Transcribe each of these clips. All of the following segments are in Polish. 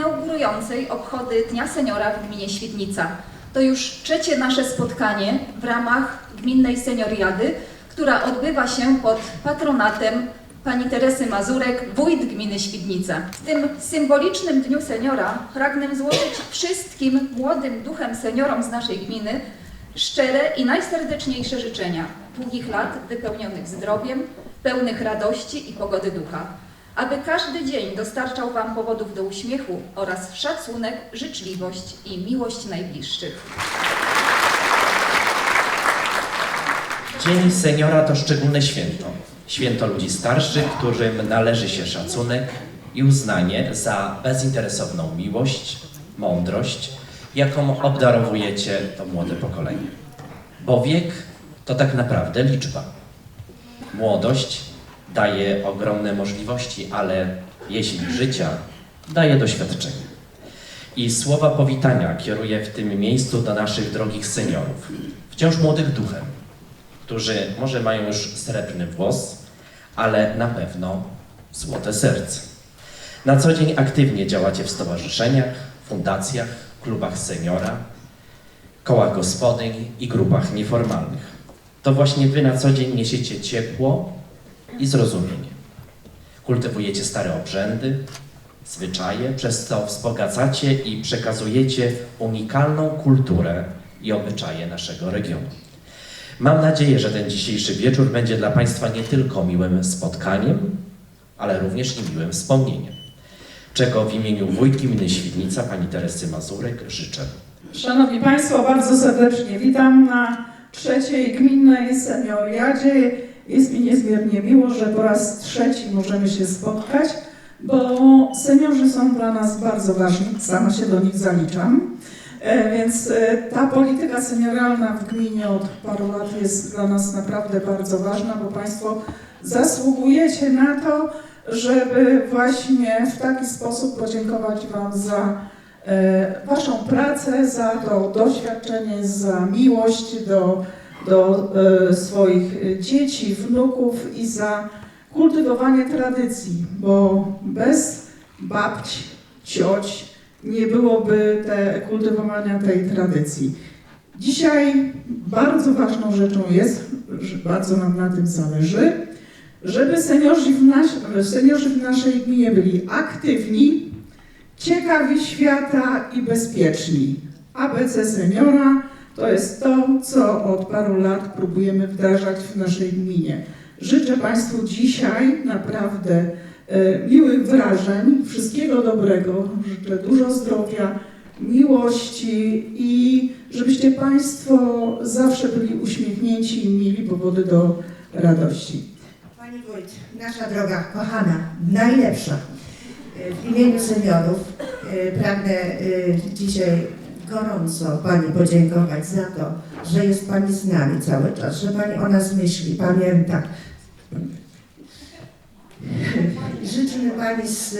inaugurującej obchody Dnia Seniora w gminie Świdnica. To już trzecie nasze spotkanie w ramach Gminnej Senioriady, która odbywa się pod patronatem pani Teresy Mazurek, wójt gminy Świdnica. W tym symbolicznym Dniu Seniora pragnę złożyć wszystkim młodym duchem seniorom z naszej gminy szczere i najserdeczniejsze życzenia długich lat wypełnionych zdrowiem, pełnych radości i pogody ducha, aby każdy dzień dostarczał Wam powodów do uśmiechu oraz szacunek, życzliwość i miłość najbliższych. Dzień seniora to szczególne święto. Święto ludzi starszych, którym należy się szacunek i uznanie za bezinteresowną miłość, mądrość, jaką obdarowujecie to młode pokolenie. Bo wiek to tak naprawdę liczba. Młodość daje ogromne możliwości, ale jeśli życia daje doświadczenie. I słowa powitania kieruję w tym miejscu do naszych drogich seniorów, wciąż młodych duchem, którzy może mają już srebrny włos, ale na pewno złote serce. Na co dzień aktywnie działacie w stowarzyszeniach, fundacjach, klubach seniora, kołach gospodyń i grupach nieformalnych. To właśnie wy na co dzień niesiecie ciepło i zrozumienie. Kultywujecie stare obrzędy, zwyczaje, przez co wzbogacacie i przekazujecie unikalną kulturę i obyczaje naszego regionu. Mam nadzieję, że ten dzisiejszy wieczór będzie dla Państwa nie tylko miłym spotkaniem, ale również i miłym wspomnieniem, czego w imieniu wójtki gminy Świdnica, pani Teresy Mazurek, życzę. Szanowni Państwo, bardzo serdecznie witam na trzeciej gminnej senioriadzie. Jest mi niezmiernie miło, że po raz trzeci możemy się spotkać, bo seniorzy są dla nas bardzo ważni, sama się do nich zaliczam. E, Więc e, ta polityka senioralna w gminie od paru lat jest dla nas naprawdę bardzo ważna, bo Państwo zasługujecie na to, żeby właśnie w taki sposób podziękować Wam za e, Waszą pracę, za to doświadczenie, za miłość do, do e, swoich dzieci, wnuków i za kultywowanie tradycji, bo bez babci, cioć nie byłoby te, kultywowania tej tradycji. Dzisiaj bardzo ważną rzeczą jest, że bardzo nam na tym zależy, żeby seniorzy w, nas, seniorzy w naszej gminie byli aktywni, ciekawi świata i bezpieczni. ABC Seniora to jest to, co od paru lat próbujemy wdrażać w naszej gminie. Życzę Państwu dzisiaj naprawdę e, miłych wrażeń, wszystkiego dobrego, życzę dużo zdrowia, miłości i żebyście Państwo zawsze byli uśmiechnięci i mieli powody do radości. Pani Wójt, nasza droga, kochana, najlepsza. E, W imieniu seniorów e, pragnę dzisiaj gorąco Pani podziękować za to, że jest Pani z nami cały czas, że Pani o nas myśli, pamięta. Życzymy Pani z,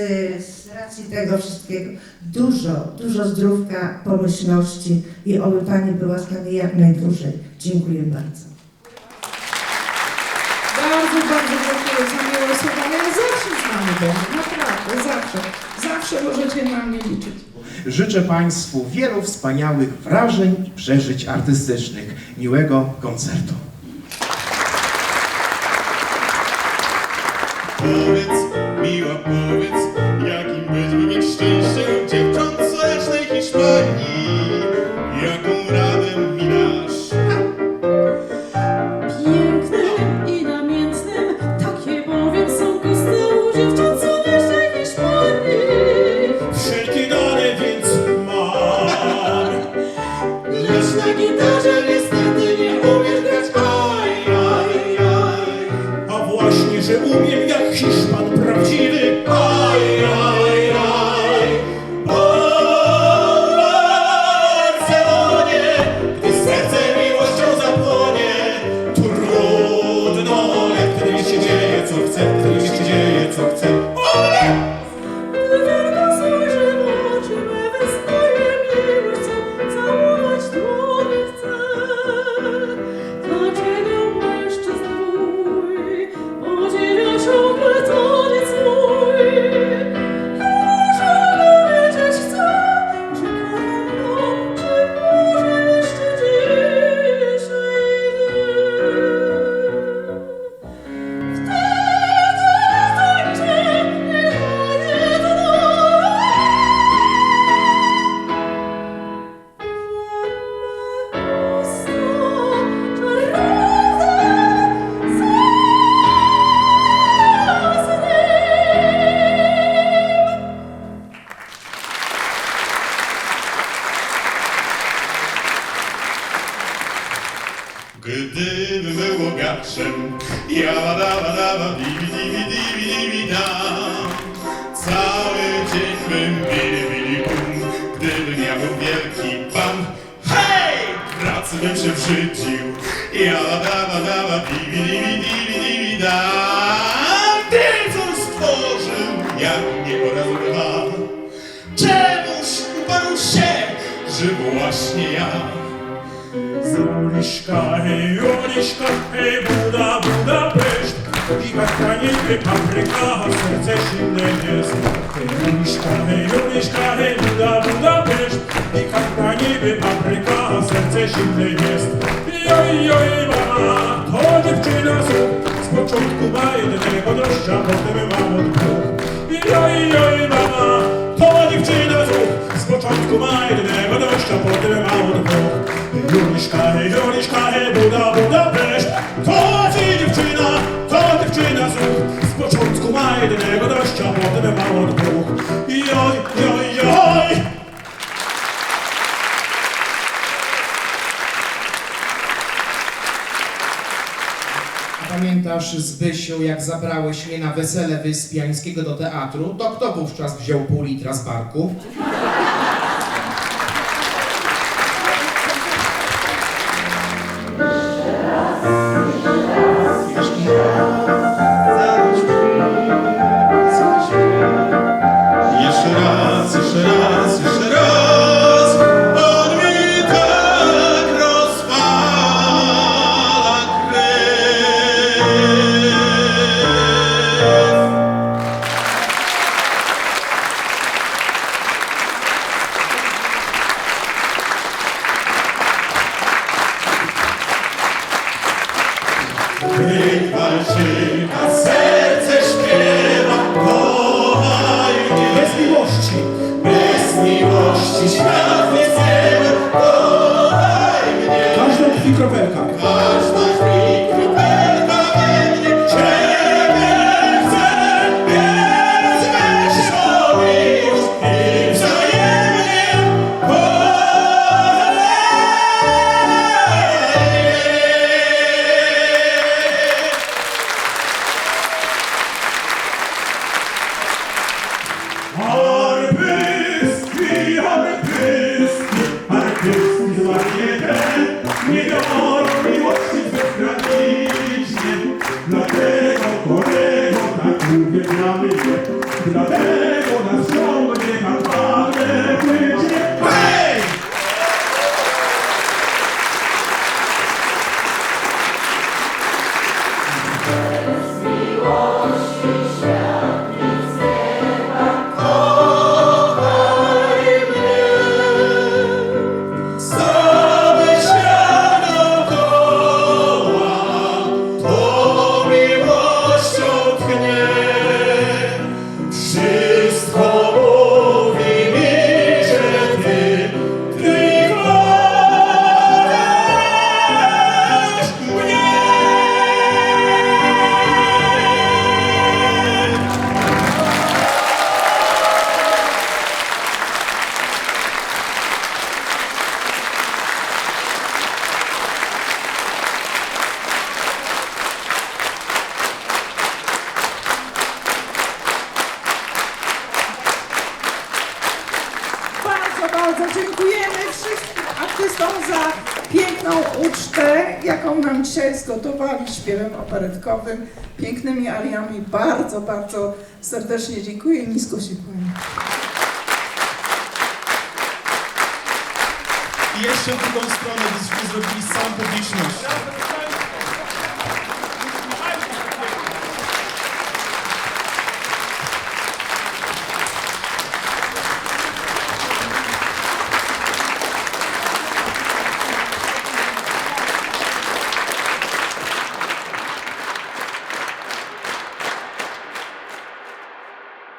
z racji tego wszystkiego dużo, dużo zdrówka, pomyślności i oby Pani była z nami jak najdłużej. Dziękuję bardzo. Bardzo, bardzo dziękuję za miłe słowa. Ja zawsze z Wami będę, naprawdę, zawsze. Zawsze możecie na mnie liczyć. Życzę Państwu wielu wspaniałych wrażeń i przeżyć artystycznych. Miłego koncertu. Krishna ja dawa dawa divi divi divi divi dam. Cały dzień bym bili bili bum, gdybym ja był wielki pan. Hej! Pracy bym się brzydził, ja dawa dawa divi divi divi divi dam. Ty coś stworzył, jak nie po razu dwa. Czemuś uparł się, że właśnie ja. Juliszka, hej, Juliszka, hej, Buda, Budapeszt karta niby papryka, a serce silne jest Hej, Juliszka, hej, Juliszka, hej, Buda, Budapeszt karta niby papryka, a serce silne jest Joj, joj, mama, to dziewczyna zuch Z początku ma jednego drożdża, potem ma od dwóch Joj, joj, mama, to dziewczyna zuch Z początku ma jednego drożdża, potem ma od Juliszka, hej, Juliszka, hej, Buda, Budapeszt To ci dziewczyna, to dziewczyna z ruch. Z początku ma jednego dość, a potem ma od dwóch Joj, joj, joj Pamiętasz, Zbysiu, jak zabrałeś mnie na wesele Wyspiańskiego do teatru, to kto wówczas wziął pół litra z barku? velho, cara. Dziękujemy wszystkim artystom za piękną ucztę, jaką nam dzisiaj zgotowali śpiewem operetkowym, pięknymi ariami. Bardzo, bardzo serdecznie dziękuję i nisko się kłaniam. I jeszcze w drugą stronę byśmy zrobili z całą publicznością.